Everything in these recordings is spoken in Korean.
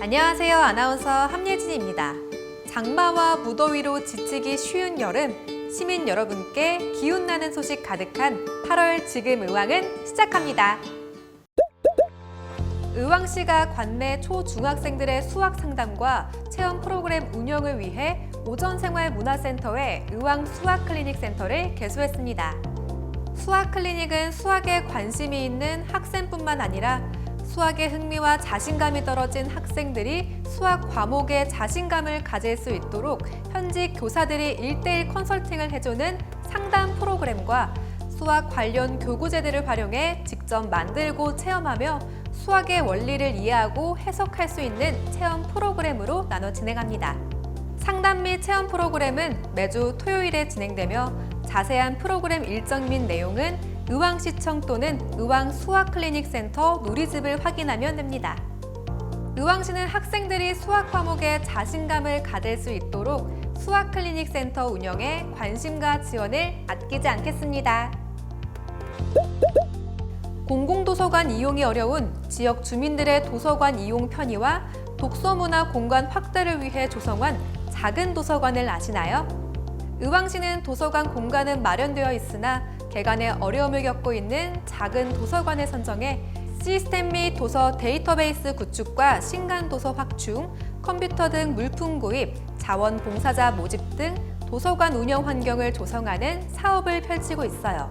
안녕하세요. 아나운서 함예진입니다. 장마와 무더위로 지치기 쉬운 여름, 시민 여러분께 기운나는 소식 가득한 8월 지금 의왕은 시작합니다. 의왕시가 관내 초중학생들의 수학 상담과 체험 프로그램 운영을 위해 오전생활문화센터에 의왕 수학 클리닉 센터를 개소했습니다. 수학 클리닉은 수학에 관심이 있는 학생뿐만 아니라 수학에 흥미와 자신감이 떨어진 학생들이 수학 과목에 자신감을 가질 수 있도록 현직 교사들이 일대일 컨설팅을 해주는 상담 프로그램과 수학 관련 교구제들을 활용해 직접 만들고 체험하며 수학의 원리를 이해하고 해석할 수 있는 체험 프로그램으로 나눠 진행합니다. 상담 및 체험 프로그램은 매주 토요일에 진행되며 자세한 프로그램 일정 및 내용은 의왕시청 또는 의왕 수학클리닉센터 누리집을 확인하면 됩니다. 의왕시는 학생들이 수학 과목에 자신감을 가질 수 있도록 수학클리닉센터 운영에 관심과 지원을 아끼지 않겠습니다. 공공도서관 이용이 어려운 지역 주민들의 도서관 이용 편의와 독서문화 공간 확대를 위해 조성한 작은 도서관을 아시나요? 의왕시는 도서관 공간은 마련되어 있으나 개관에 어려움을 겪고 있는 작은 도서관을 선정해 시스템 및 도서 데이터베이스 구축과 신간 도서 확충, 컴퓨터 등 물품 구입, 자원 봉사자 모집 등 도서관 운영 환경을 조성하는 사업을 펼치고 있어요.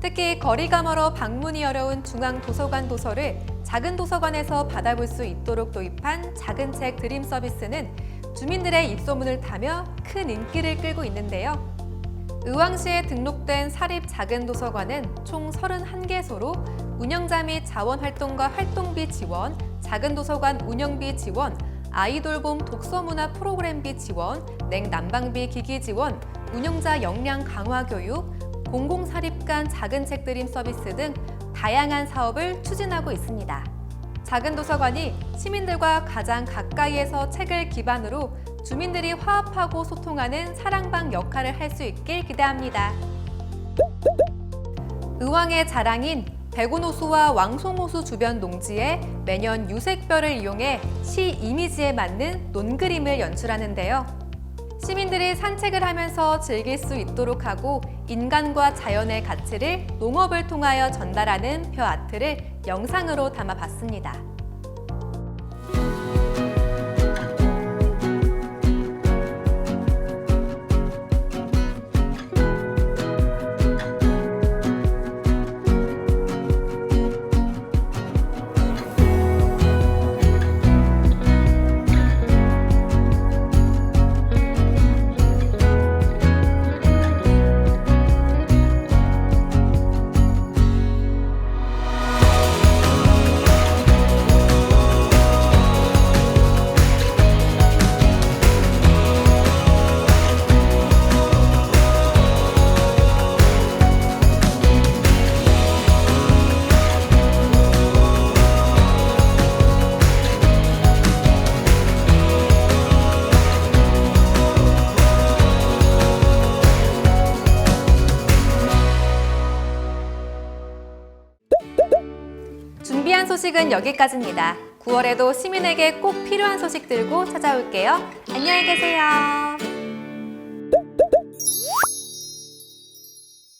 특히 거리가 멀어 방문이 어려운 중앙 도서관 도서를 작은 도서관에서 받아볼 수 있도록 도입한 작은 책 드림 서비스는 주민들의 입소문을 타며 큰 인기를 끌고 있는데요. 의왕시에 등록된 사립 작은 도서관은 총 31개소로 운영자 및 자원 활동과 활동비 지원, 작은 도서관 운영비 지원, 아이돌봄 독서문화 프로그램비 지원, 냉난방비 기기 지원, 운영자 역량 강화 교육, 공공사립 간 작은 책 드림 서비스 등 다양한 사업을 추진하고 있습니다. 작은 도서관이 시민들과 가장 가까이에서 책을 기반으로 주민들이 화합하고 소통하는 사랑방 역할을 할 수 있길 기대합니다. 의왕의 자랑인 백운호수와 왕송호수 주변 농지에 매년 유색별을 이용해 시 이미지에 맞는 논그림을 연출하는데요. 시민들이 산책을 하면서 즐길 수 있도록 하고 인간과 자연의 가치를 농업을 통하여 전달하는 벼 아트를 영상으로 담아봤습니다. 준비한 소식은 여기까지입니다. 9월에도 시민에게 꼭 필요한 소식 들고 찾아올게요. 안녕히 계세요.